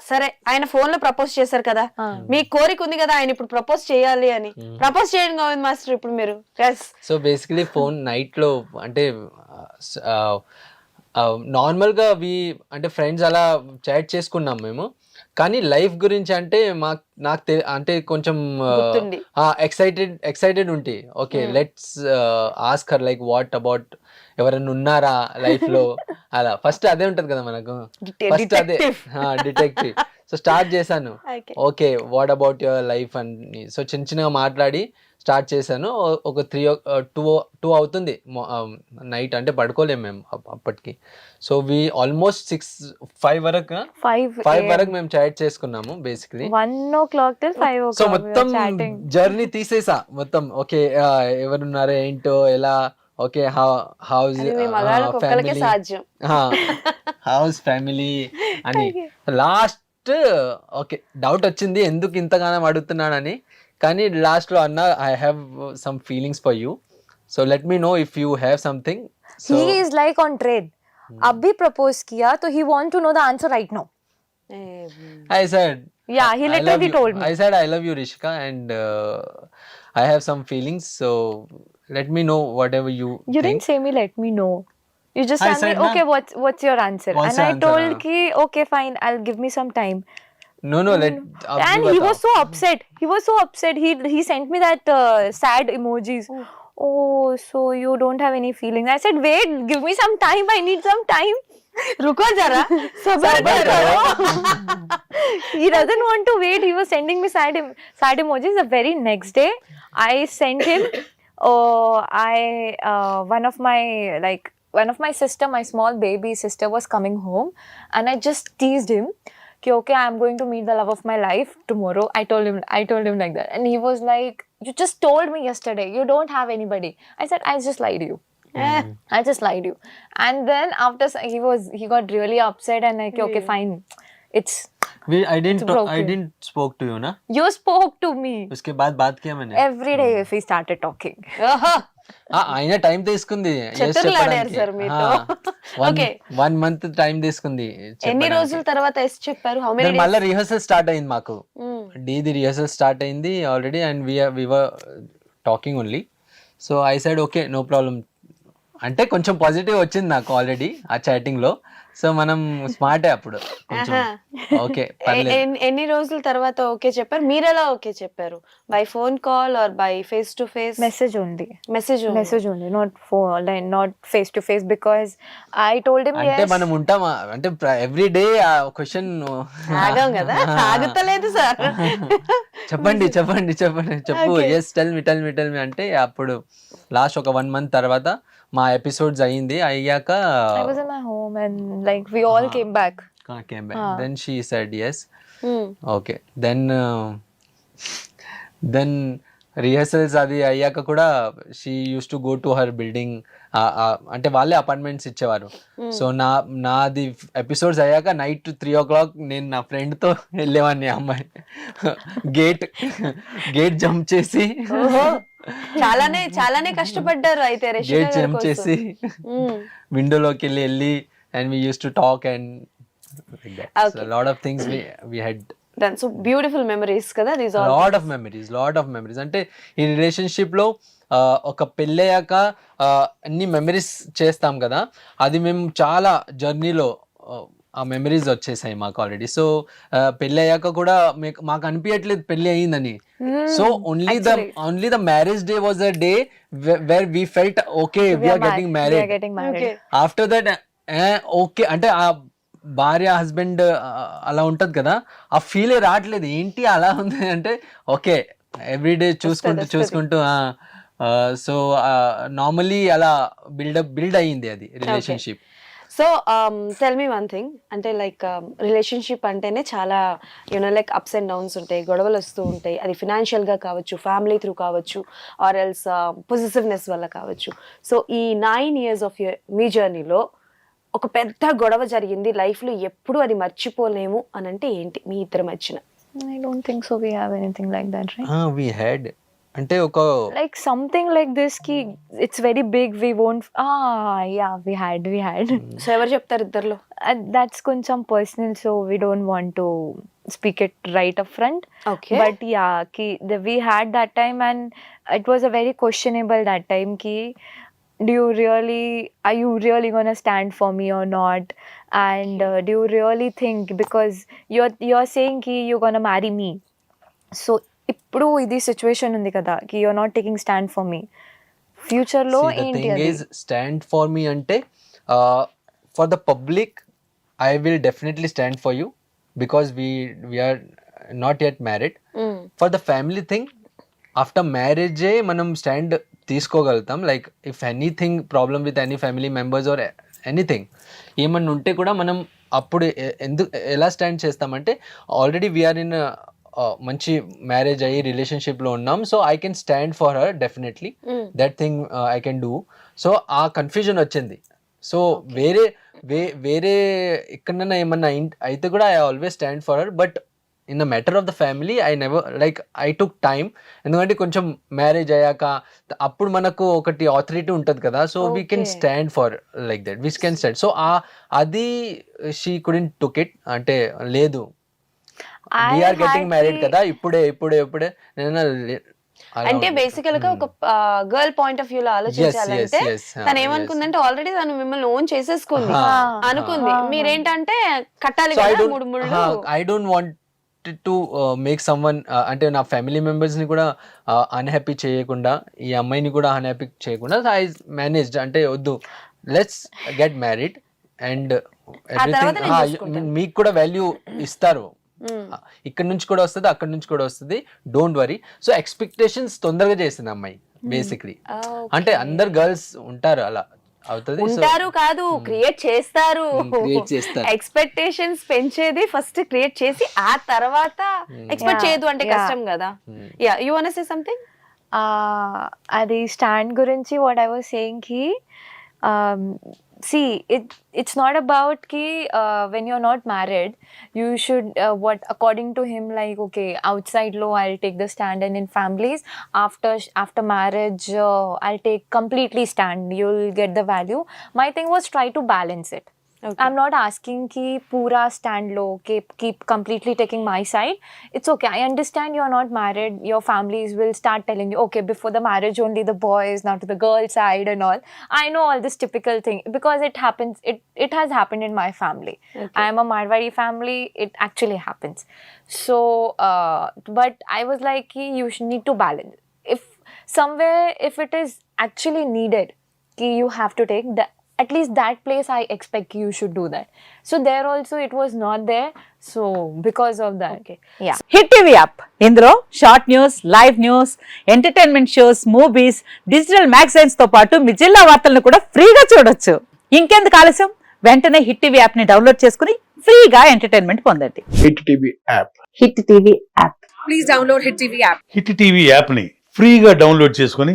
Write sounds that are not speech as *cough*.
సరే ఆయన ఫోన్లో ప్రపోజ్ చేశారు కదా. మీ కోరిక ఉంది కదా ఆయన ఇప్పుడు ప్రపోజ్ చేయాలి అని. ప్రపోజ్ చేయండి గోవింద్ మాస్టర్ ఇప్పుడు మీరు? సో బేసికలీ ఫోన్ నైట్లో అంటే నార్మల్గా వి అంటే ఫ్రెండ్స్ అలా చాట్ చేసుకున్నాం మేము. కానీ లైఫ్ గురించి అంటే మాకు నాకు తె- అంటే కొంచెం. ఎక్సైటెడ్ ఎక్సైటెడ్ ఉంటే okay let's ask her like what about ఎవరైనా ఉన్నారా లైఫ్లో *laughs* అలా. ఫస్ట్ అదే ఉంటది కదా మనకు. ఫస్ట్ అదే. డిటెక్టివ్ సో స్టార్ట్ చేశాను. Okay what about your life అని సో చిన్న చిన్నగా మాట్లాడి స్టార్ట్ చేశాను. ఒక త్రీ టూ టూ అవుతుంది. నైట్ అంటే పడుకోలేము మేము అప్- అప్పటికి. So we almost six five వరకు ఫైవ్ వరకు మేము చాట్ చేసుకున్నాము basically one o'clock five so మొత్తం జర్నీ తీసేసా. మొత్తం ఓకే ఎవరున్నారో ఏంటో ఎలా ఓకే హౌస్ అది మీ మగాళ్ళ కుక్కలకే సాధ్యం హౌస్ ఫ్యామిలీ అని లాస్ట్ ఓకే డౌట్ వచ్చింది ఎందుకు ఇంతగానం అడుగుతున్నానని కానీ లాస్ట్ లో అన్న I have some feelings for you so let me know if you have something so he is like on trade अभी प्रपोज किया तो he want to know the answer right now I said Yeah, he I love literally you. told me. I said I love you, Rishika, and uh, I have some feelings. So let me know whatever you. You think. didn't say me. Let me know. You just I said, me, okay, what's what's your answer? What's and your I answer, told हाँ. ki, okay, fine, I'll give me some time. No, no, let. And he was so upset. He was so upset. He he sent me that uh, sad emojis. Oh. oh. so you don't have any feelings. I said, wait, give me some time. I need some time. *laughs* रुको जरा Sabar karo. *laughs* he doesn't want to wait he was sending me sad sad emojis the very next day i sent him Oh, I uh, one of my like one of my sister, my small baby sister, was coming home, and I just teased him. Okay, okay, I'm going to meet the love of my life tomorrow. I told him, I told him like that, and he was like, "You just told me yesterday you don't have anybody." I said, "I just lied to you." *laughs* I just lied to you. And then after he was he got really upset and like okay fine, it's We, I didn't. It's talk- I broken. didn't spoke to you, ना? you spoke to me उसके बाद बात किया मैंने. every day if we started talking. ఓహో. ఆ, ఆయన time తీసుకుంది yes చతుర్లాడారు చెప్పడానికి. సార్ మీతో. ఆ, one- Okay. One month time తీసుకుంది ఎన్ని చెప్పడానికి. రోజుల తర్వాత ఎస్ చెప్పారు హౌ మెనీ Then మళ్ళీ రిహర్సల్ స్టార్ట్ అయింది మాకు డీది రిహర్సల్ స్టార్ట్ అయింది already and we were talking only so I said okay no problem అంటే కొంచెం పాజిటివ్ వచ్చింది నాకు ఆల్రెడీ ఆ చాటింగ్లో. సో మనం స్మార్టే అప్పుడు. కొంచెం. ఓకే *laughs* ఎన్ని రోజుల తర్వాత ఓకే చెప్పారు? మీరెలా ఓకే చెప్పారు? By phone call or by face to face Message only. Message only, not phone, like not face to face because I told him అంటే. మనం ఉంటామా? అంటే ఎవ్రీ డే ఆ క్వశ్చన్ ఆగం కదా. *laughs* ఆగుతలేదు సార్. *laughs* చెప్పండి *laughs* చెప్పండి చెప్పండి చెప్పు. Yes tell me tell me tell me అంటే అప్పుడు లాస్ట్ ఒక వన్ మంత్ తర్వాత మా ఎపిసోడ్స్ అయ్యింది. అయ్యాక. Then she said yes okay then then rehearsals అది అయ్యాక కూడా she used to go to her building అంటే వాళ్ళే అపార్ట్మెంట్స్ ఇచ్చేవారు సో నా నాది ఎపిసోడ్స్ అయ్యాక నైట్ త్రీ ఓ క్లాక్ నేను నా ఫ్రెండ్తో వెళ్ళేవాడిని అమ్మాయి గేట్ గేట్ జంప్ చేసి చాలానే చాలానే కష్టపడ్డారు అయితే గేట్ జంప్. చేసి. విండోలోకి వెళ్ళి వెళ్ళి and we used to talk and. Lot of things we had Done. So beautiful memories కదా these all lot of memories lot of memories అంటే ఈ రిలేషన్షిప్లో ఒక పెళ్ళయ్యాక అన్ని మెమరీస్ చేస్తాం కదా అది మేము చాలా జర్నీలో ఆ మెమరీస్ వచ్చేసాయి మాకు ఆల్రెడీ సో పెళ్ళయ్యాక కూడా మీకు అనిపించట్లేదు పెళ్ళి అయిందని. So only the only the marriage day was a day where we felt okay we're getting. Okay after that okay అంటే ఆ భార్య హస్బెండ్ అలా ఉంటది కదా. ఆ ఫీల్ రావట్లేదు. ఏంటి అలా ఉంది అంటే ఓకే ఎవ్రీడే చూసుకుంటూ. చూసుకుంటూ సో నార్మలీ అలా బిల్డప్ బిల్డ్ అయ్యింది అది relationship so tell me one thing అంటే లైక్ రిలేషన్షిప్ అంటేనే చాలా you know like ups and downs ఉంటాయి గొడవలు వస్తూ ఉంటాయి. అది ఫినాన్షియల్గా కావచ్చు ఫ్యామిలీ త్రూ కావచ్చు ఆర్ ఎల్స్ పొజిటివ్నెస్ వల్ల కావచ్చు. సో ఈ నైన్ ఇయర్స్ ఆఫ్ మీ జర్నీలో ఒక పెద్ద గొడవ జరిగింది. లైఫ్లో ఎప్పుడు అది మర్చిపోలేము అని అంటే ఏంటి? మీ ఇద్దరు మధ్యన. I don't think so we like that అంటే like something like దిస్కి it's very big we won't uh yeah had we had so చెప్తారు ఇద్దర్లో? దట్స్ కొంచెం personal we don't want to speak right up front okay but yeah కి the questionable that time కి do you really are you really going to stand for me or not? And uh, do you really think because you're you're saying ki you're going to marry me. So ఇప్పుడు ఇది situation ఉంది కదా కి you're not taking stand for me ఫ్యూచర్లో ఏంటి stand for మీ అంటే for the public I will definitely stand for you because we we're not yet married for the family thing after మ్యారేజే మనం stand తీసుకోగలుగుతాం. Like if anything problem with any family members or anything ఏమన్నా ఉంటే కూడా మనం అప్పుడు ఎందుకు ఎలా stand చేస్తామంటే ఆల్రెడీ వీఆర్ ఇన్ మంచి మ్యారేజ్ అయ్యి రిలేషన్షిప్లో ఉన్నాం. So I can stand for her definitely that thing I can do so uh confusion వచ్చింది. సో వేరే వే వేరే ఎక్కడన్నా ఏమన్నా అయితే కూడా I always stand for her but in the matter of the family I never like I took time ఎందుకంటే కొంచెం marriage అయ్యాక అప్పుడు మనకు ఒకటి ఆథరిటీ ఉంటుంది కదా so we can. Stand for like that we can stand so uh అది she couldn't took it అంటే లేదు. వీఆర్ గెటింగ్ మ్యారీడ్ కదా ఇప్పుడే ఇప్పుడే ఇప్పుడే. నేను అంటే. బేసికల్గా ఒక గర్ల్ పాయింట్ ఆఫ్ వ్యూ లో ఆలోచించాలంటే ah, తను ఏమనుకుందంటే ఆల్రెడీ తను మిమ్మల్ని ఓన్ చేసేసుకుంది. Ah, అనుకుంది. Ah. మీరేంటంటే కట్టాలి కదా మూడు ముళ్ళు. I don't want to make someone అంటే నా ఫ్యామిలీ మెంబర్స్ని కూడా అన్హ్యాపీ చేయకుండా ఈ అమ్మాయిని కూడా అన్హ్యాపీ చేయకుండా ఐ మేనేజ్డ్ అంటే వద్దు. Let's get married and everything. మీకు కూడా వాల్యూ ఇస్తారు. Mm. ఇక్కడ నుంచి కూడా వస్తుంది అక్కడ నుంచి కూడా వస్తుంది. డోంట్ వరీ సో ఎక్స్పెక్టేషన్స్ తొందరగా చేసింది అమ్మాయి బేసిక్లీ అంటే అందరు గర్ల్స్ ఉంటారు అలా. ఉంటారు కాదు క్రియేట్ చేస్తారు. ఎక్స్పెక్టేషన్స్ పెంచేది ఫస్ట్ క్రియేట్ చేసి ఆ తర్వాత ఎక్స్పెక్ట్ చేయదు అంటే. కష్టం కదా. Yeah you want say something అది స్టాండ్ గురించి వాట్ ఐ వాజ్ సేయింగ్కి see it it's not about ki uh, when you're not married you should uh, what according to him like okay outside law i'll take the stand. And in families after after marriage uh, i'll take completely stand. You'll get the value. My thing was try to balance it. It I'm not asking ki pura stand low, keep keep completely taking my side. It's okay. I understand you're not married. Your families will start telling you, okay, before the marriage only the boys, not to the girl side and all. I know all this typical thing because it happens. It it has happened in my family. I am a Marwari family. It actually happens. So, uh, but I was like, ki, you need to balance. If somewhere, if it is actually needed, ki you have to take the at least that place I expect you should do that. So there also it was not there. So because of that, Okay. yeah. Hit TV app ఇందులో short news live news entertainment shows movies digital మ్యాగజైన్స్తో పాటు మీ జిల్లా వార్తలను కూడా ఫ్రీగా చూడొచ్చు ఇంకెందుకు ఆలస్యం వెంటనే హిట్ టీవీ యాప్ని డౌన్లోడ్ చేసుకుని ఫ్రీగా ఎంటర్టైన్మెంట్ పొందండి hit TV app hit TV app hit TV యాప్ని ఫ్రీగా డౌన్లోడ్ చేసుకొని